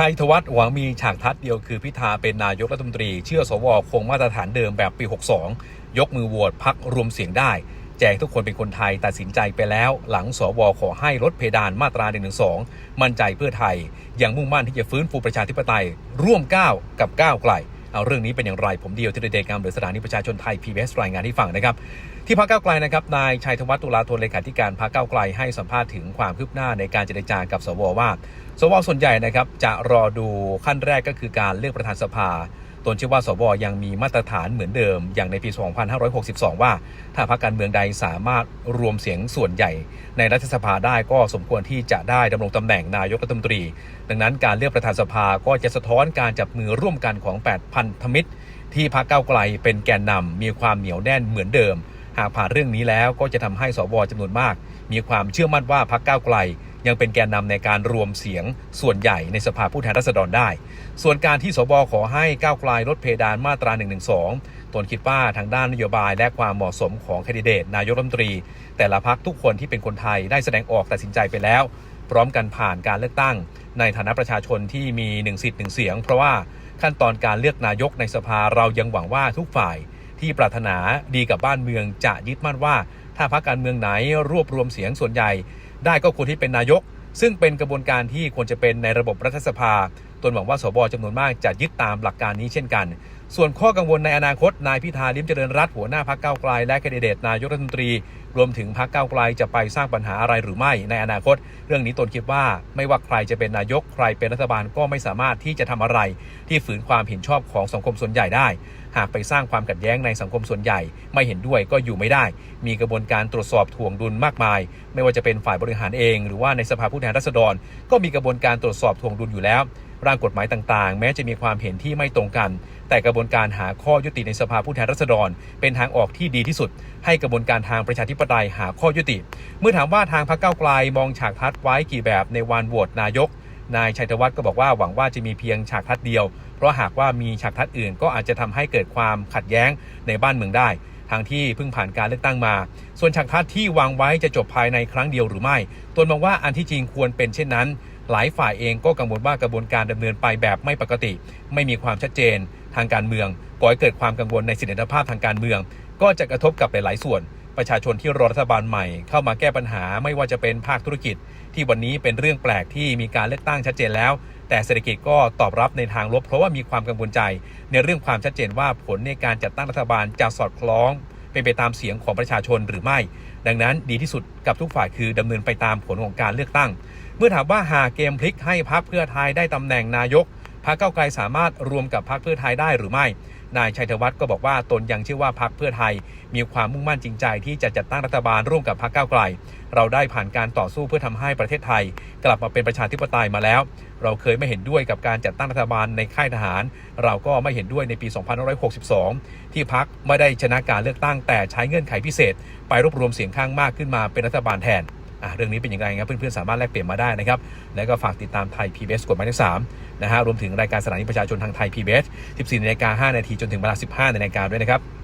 ชัยธวัฒน์หวังมีฉากทัดเดียวคือพิธาเป็นนายกรัฐมนตรี เชื่อสวคงมาตรฐานเดิมแบบปี 62 ยกมือโหวตพักรวมเสียงได้ แจกทุกคนเป็นคนไทยตัดสินใจไปแล้ว หลังสวขอให้ลดเพดานมาตรา1นึมั่นใจเพื่อไทย ยังมุ่งมั่นที่จะฟื้นฟูประชาธิปไตย ร่วมก้าวกับก้าวไกล เอาเรื่องนี้เป็นอย่างไร ผมเดียวที่เดชงามหรือสถานีประชาชนไทย PBS รายงานให้ฟังนะครับ ที่พักเก้าไกลนะครับนายชัยธวัฒน์ตุลาธนเลขาธิการพักเก้าไกลให้สัมภาษณ์ถึงความคืบหน้าในการเจรจากับสวว่า สวส่วนใหญ่นะครับจะรอดูขั้นแรกก็คือการเลือกประธานสภา ตนเชื่อว่าสวยังมีมาตรฐานเหมือนเดิม อย่างในปี 2562 ว่า ถ้าพรรคการเมืองใดสามารถรวมเสียงส่วนใหญ่ ในรัฐสภาได้ก็สมควรที่จะได้ดำรงตำแหน่งนายกรัฐมนตรี ดังนั้นการเลือกประธานสภาก็จะสะท้อนการจับมือร่วมกันของ8พันธมิตร ที่พรรคก้าวไกลเป็นแกนนำมีความเหนียวแน่นเหมือนเดิม หากผ่านเรื่องนี้แล้วก็จะทำให้สวจำนวนมาก มีความเชื่อมั่นว่าพรรคก้าวไกล ยังเป็นแกนนำในการรวมเสียงส่วนใหญ่ในสภาผู้แทนราษฎรได้ ส่วนการที่สวขอให้ก้าวไกลลดเพดานมาตรา1นึตนคิดว่าทางด้านนโยบายและความเหมาะสมของแคนดิเดตนายกรัฐมนตรี แต่ละพักทุกคนที่เป็นคนไทยได้แสดงออกตัดสินใจไปแล้ว พร้อมกันผ่านการเลือกตั้ง ในฐานะประชาชนที่มีหนึ่งสิทธิ์หนึ่งเสียง เพราะว่าขั้นตอนการเลือกนายกในสภาเรายังหวังว่าทุกฝ่ายที่ปรารถนาดีกับบ้านเมืองจะยึดมั่นว่า ถ้าพรรคการเมืองไหนรวบรวมเสียงส่วนใหญ่ ได้ก็ควรที่เป็นนายก ซึ่งเป็นกระบวนการที่ควรจะเป็นในระบบรัฐสภาตนหวังว่าสบจำนวนมากจะยึดตามหลักการนี้เช่นกัน ส่วนข้อกังวลในอนาคต นายพิธาลิมเจริญรัตหัวหน้าพรรคก้าไกล และแคนดิเดตนายกรัฐมนตรี รวมถึงพรรคก้าไกลจะไปสร้างปัญหาอะไรหรือไม่ในอนาคต เรื่องนี้ตนคิดว่าไม่ว่าใครจะเป็นนายกใครเป็นรัฐบาลก็ไม่สามารถที่จะทำอะไร ที่ฝืนความเห็นชอบของสังคมส่วนใหญ่ได้ หากไปสร้างความขัดแย้งในสังคมส่วนใหญ่ ไม่เห็นด้วยก็อยู่ไม่ได้ มีกระบวนการตรวจสอบถ่วงดุลมากมาย ไม่ว่าจะเป็นฝ่ายบริหารเอง หรือว่าในสภาผู้แทนราษฎร ก็มีกระบวนการตรวจสอบถ่วงดุลอยู่แล้ว ร่างกฎหมายต่างๆ แม้จะมีความเห็นที่ไม่ตรงกัน แต่กระบวนการหาข้อยุติในสภาผู้แทนราษฎร เป็นทางออกที่ดีที่สุด ให้กระบวนการทางประชาธิปไตยหาข้อยุติ เมื่อถามว่าทางพรรคก้าไกลมองฉากทัดไว้กี่แบบในวันโหวตนายก นายชัยธวัฒน์ก็บอกว่าหวังว่าจะมีเพียงฉากทัดเดียว เพราะหากว่ามีฉากทัดอื่น ก็อาจจะทำให้เกิดความขัดแย้งในบ้านเมืองได้ทางที่เพิ่งผ่านการเลือกตั้งมา ส่วนฉากทัดที่วางไว้จะจบภายในครั้งเดียวหรือไม่ ตนมองว่าอันที่จริงควรเป็นเช่นนั้น หลายฝ่ายเองก็กังวลว่ากระบวนการดำเนินไปแบบไม่ปกติ ไม่มีความชัดเจนทางการเมืองก่อให้เกิดความกังวลในเสถียรภาพทางการเมือง ก็จะกระทบกับหลาย ๆ ส่วน ประชาชนที่รอรัฐบาลใหม่ เข้ามาแก้ปัญหาไม่ว่าจะเป็นภาคธุรกิจ ที่วันนี้เป็นเรื่องแปลกที่มีการเลือกตั้งชัดเจนแล้ว แต่เศรษฐกิจก็ตอบรับในทางลบ เพราะว่ามีความกังวลใจ ในเรื่องความชัดเจนว่าผลในการจัดตั้งรัฐบาลจะสอดคล้อง เป็นไปตามเสียงของประชาชนหรือไม่ ดังนั้นดีที่สุดกับทุกฝ่ายคือดำเนินไปตามผลของการเลือกตั้ง เมื่อถามว่าหากเกมพลิกให้พรรคเพื่อไทยได้ตำแหน่งนายก พรรคเก้าไกลสามารถรวมกับพรรคเพื่อไทยได้หรือไม่ นายชัยธวัฒน์ก็บอกว่าตนยังเชื่อว่าพรรคเพื่อไทย มีความมุ่งมั่นจริงใจที่จะจัดตั้งรัฐบาลร่วมกับพรรคก้าวไกล เราได้ผ่านการต่อสู้เพื่อทำให้ประเทศไทย กลับมาเป็นประชาธิปไตยมาแล้ว เราเคยไม่เห็นด้วยกับการจัดตั้งรัฐบาลในค่ายทหาร เราก็ไม่เห็นด้วยในปี 2562 ที่พรรคไม่ได้ชนะการเลือกตั้งแต่ใช้เงื่อนไขพิเศษ ไปรวบรวมเสียงข้างมากขึ้นมาเป็นรัฐบาลแทน เรื่องนี้เป็นอย่างไรครับเพื่อนๆสามารถแลกเปลี่ยนมาได้นะครับแล้วก็ฝากติดตามไทย PBS กฎหมายเลขสามนะฮะรวมถึงรายการสถานีประชาชนทางไทย PBS 14นาฬิกา5นาทีจนถึงเวลา15นาฬิกาด้วยนะครับ